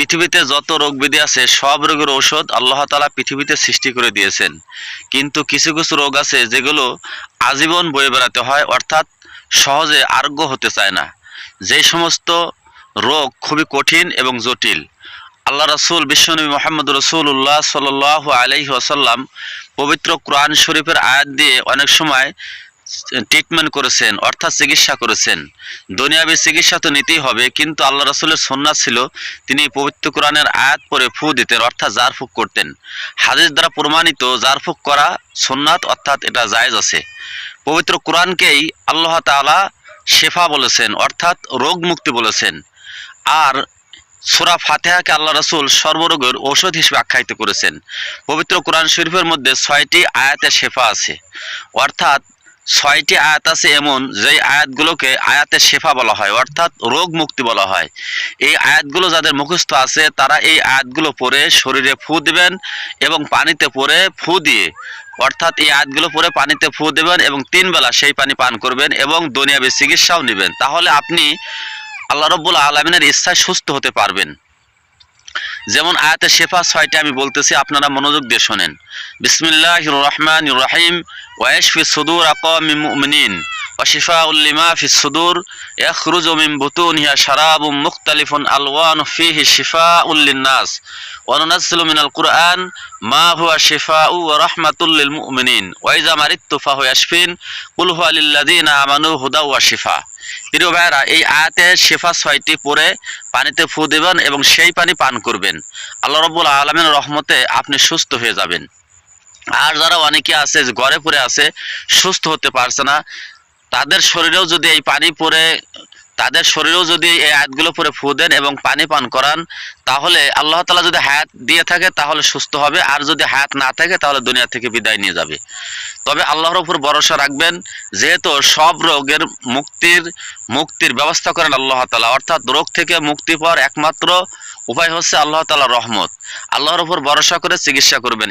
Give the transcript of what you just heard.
পৃথিবীতে যত রোগ ব্যাধি আছে, সব রোগের ঔষধ আল্লাহ তালা পৃথিবীতে সৃষ্টি করে দিয়েছেন। কিন্তু কিছু কিছু রোগ আছে যেগুলো আজীবন বয়ে বেড়াতে হয়, অর্থাৎ সহজে আরোগ্য হতে চায় না। যেই সমস্ত রোগ খুবই কঠিন এবং জটিল। আল্লাহ রসুল বিশ্বনবী মোহাম্মদ রসুল্লাহ সাল আলাইহি আসাল্লাম পবিত্র কোরআন শরীফের আয়াত দিয়ে অনেক সময় ট্রিটমেন্ট করেছেন, অর্থাৎ চিকিৎসা করেছেন। দুনিয়াবী চিকিৎসা তো নিতেই হবে, কিন্তু আল্লাহ রসুলের সন্ন্যাস ছিল, তিনি পবিত্র কোরআনের আয়াত পরে ফু দিতেন, অর্থাৎ জার ফুক করতেন। হাদিস দ্বারা প্রমাণিত জার ফুক করা সোননাথ অর্থাৎ এটা জায়েজ আছে। পবিত্র কোরআনকেই আল্লাহ তাআলা শেফা বলেছেন, অর্থাৎ রোগ মুক্তি বলেছেন। আর সুরা ফাতেহাকে আল্লাহ রসুল সর্বরোগের ঔষধ হিসেবে আখ্যায়িত করেছেন। পবিত্র কোরআন শরীফের মধ্যে ছয়টি আয়াতে শেফা আছে। অর্থাৎ ছয়টি আয়াত আছে এমন যেই আয়াতগুলোকে আয়াতে শেফা বলা হয়, অর্থাৎ রোগ মুক্তি বলা হয়। এই আয়াতগুলো যাদের মুখস্থ আছে, তারা এই আয়াতগুলো পরে শরীরে ফু দিবেন এবং পানিতে পরে ফু দিয়ে, অর্থাৎ এই আয়াতগুলো পরে পানিতে ফু দেবেন এবং তিন বেলা সেই পানি পান করবেন এবং দুনিয়াবী চিকিৎসাও নেবেন। তাহলে আপনি আল্লাহ রব্বুল আলমিনের ইচ্ছায় সুস্থ হতে পারবেন। যেমন আয়াতে শেফা ছয়টা আমি বলতেছি, আপনারা মনোযোগ দিয়ে শোনেন। বিসমিল্লাহ রহমান রাহিম। ওয়েশ ফি সদুর মুমিনিন। وشفاء لما في الصدور يخرج من بطونها شراب مختلف ألوان فيه شفاء للناس وننزل من القرآن ما هو شفاء ورحمة للمؤمنين وإذا مرضت فهو يشفين قل هو للذين آمنوا هدى وشفاء প্রিয় ভাইরা এই আয়াতে শেফা ছয়টি পরে পানিতে ফু দেবেন এবং সেই পানি পান করবেন আল্লাহ রব্বুল আলমের রহমতে আপনি সুস্থ হয়ে যাবেন আর যারা অনেকে আছে যে ঘরে পড়ে আছে সুস্থ হতে পারছে না তাদের শরীরেও যদি এই পানি পরে তাদের শরীরেও যদি এই আয়াতগুলো পরে ফু দেন এবং পানি পান করান, তাহলে আল্লাহ তালা যদি হায়াত দিয়ে থাকে, তাহলে সুস্থ হবে। আর যদি হায়াত না থাকে, তাহলে দুনিয়া থেকে বিদায় নিয়ে যাবে। তবে আল্লাহর উপর ভরসা রাখবেন, যেহেতু সব রোগের মুক্তির মুক্তির ব্যবস্থা করেন আল্লাহ তালা অর্থাৎ রোগ থেকে মুক্তি পাওয়ার একমাত্র উপায় হচ্ছে আল্লাহ তালা রহমত। আল্লাহর উপর ভরসা করে চিকিৎসা করবেন।